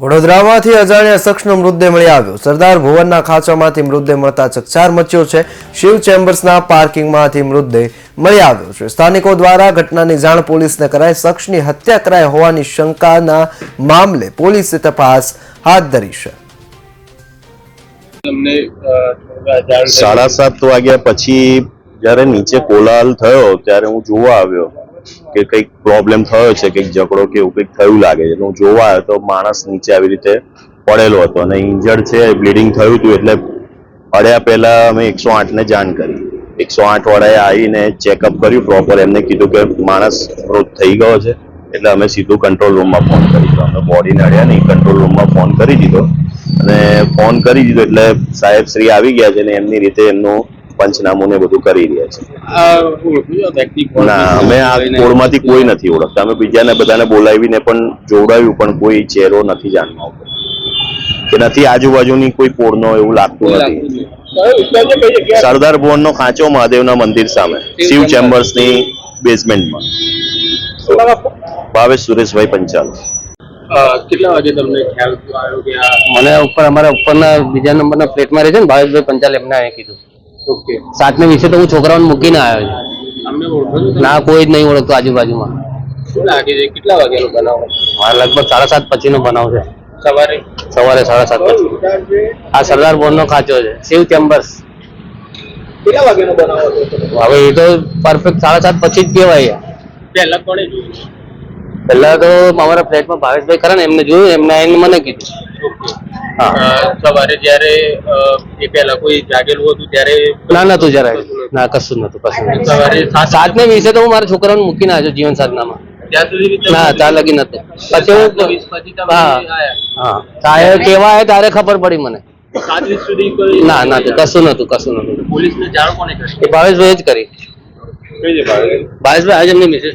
વડોદરામાંથી અજાણ્યા શખ્સનો મૃતદેહ મળી આવ્યો. સરદાર ભુવનના ખાંચામાંથી મૃતદેહ મળતા ચકચાર મચ્યો છે. શિવ ચેમ્બર્સના પાર્કિંગમાંથી મૃતદેહ મળી આવ્યો છે. સ્થાનિકો દ્વારા ઘટનાની જાણ પોલીસને કરાઈ શખ્સની હત્યા કરાઈ હોવાની શંકાના મામલે પોલીસે તપાસ હાથ ધરી છે? સાડા સાત વાગ્યા પછી જ્યારે નીચે કોલાહલ થયો ત્યારે હું જોવા આવ્યો. કે કંઈક પ્રોબ્લેમ થયો છે, કંઈક ઝઘડો કે એવું કંઈક થયું લાગે છે. હું જોવા આવ્યો તો માણસ નીચે આવી રીતે પડેલો હતો અને ઇન્જર્ડ છે બ્લીડિંગ થયું હતું એટલે પડ્યા પહેલાં અમે એકસો આઠને જાણ કરી. એકસો આઠ વાળાએ આવીને ચેકઅપ કર્યું પ્રોપર એમને કીધું કે માણસ મૃત થઈ ગયો છે, એટલે અમે સીધું કંટ્રોલ રૂમમાં ફોન કરી દીધો. અમે બોડી નડ્યા નહીં કંટ્રોલ રૂમમાં ફોન કરી દીધો. અને ફોન કરી દીધો એટલે સાહેબ શ્રી આવી ગયા છે ને એમની રીતે એમનું પંચનામું ને બધું કરી રહ્યા છે. ના અમે આ કોળમાંથી કોઈ નથી ઓળખતા. અમે બીજાને બધાને બોલાવીને પણ જોડાયું પણ કોઈ ચહેરો નથી જાણવા કે નથી આજુબાજુની કોઈ પોળનો એવું લાગતું નથી. સરદાર વિસ્તાર નો ખાંચો મહાદેવના મંદિર સામે શિવ ચેમ્બર્સની બેઝમેન્ટમાં ભાવેશ સુરેશભાઈ પંચાલ. કેટલા વાગે તમને ખ્યાલ આવ્યો કે મને ઉપર અમારા ઉપરના બીજા નંબરના ફ્લેટમાં રહે છે ને ભાવેશભાઈ પંચાલ એમને કીધું. સાતને વિશે તો હું છોકરાઓને મૂકીને આવ્યો છો. ના કોઈ જ નહીં ઓળખતો આજુબાજુમાં. શું લાગે છે? કેટલા વાગ્યાનો બનાવ? મારા લગભગ સાડા સાત પછીનો બનાવ છે. સવારે? સવારે સાડા સાત પછી. આ સરદાર બોર્ડનો ખાંચો છે. શિવ ચેમ્બર્સ. કેટલા વાગ્યાનો બનાવ હતો? હવે એ તો પરફેક્ટ સાડા સાત પછી જ કહેવાય. પહેલા કોણે જોયું? પહેલા તો અમારા ફ્લેટમાં ભાવેશભાઈ ખરા ને એમને જોયું એમને આવીને મને કીધું. સવારે જ્યારે એ પહેલા કોઈ જાગેલું હતું ત્યારે ના નતું જરાય ના કશું નતું કશું. સવારે સાત ને વીસે તો હું મારા છોકરાને મૂકીને આવ્યો જીવન સાધનામાં. ત્યાં ના ત્યાં લગી નતું પછી હું હા. તારે કેવા તારે ખબર પડી મને. સાત વીસ સુધી કોઈ ના ના કશું નતું કશું નતું પોલીસને જાણ કોને કરી? એ ભાવેશભાઈ જ કરી. ભાવેશભાઈ આજે એમની મિસેસ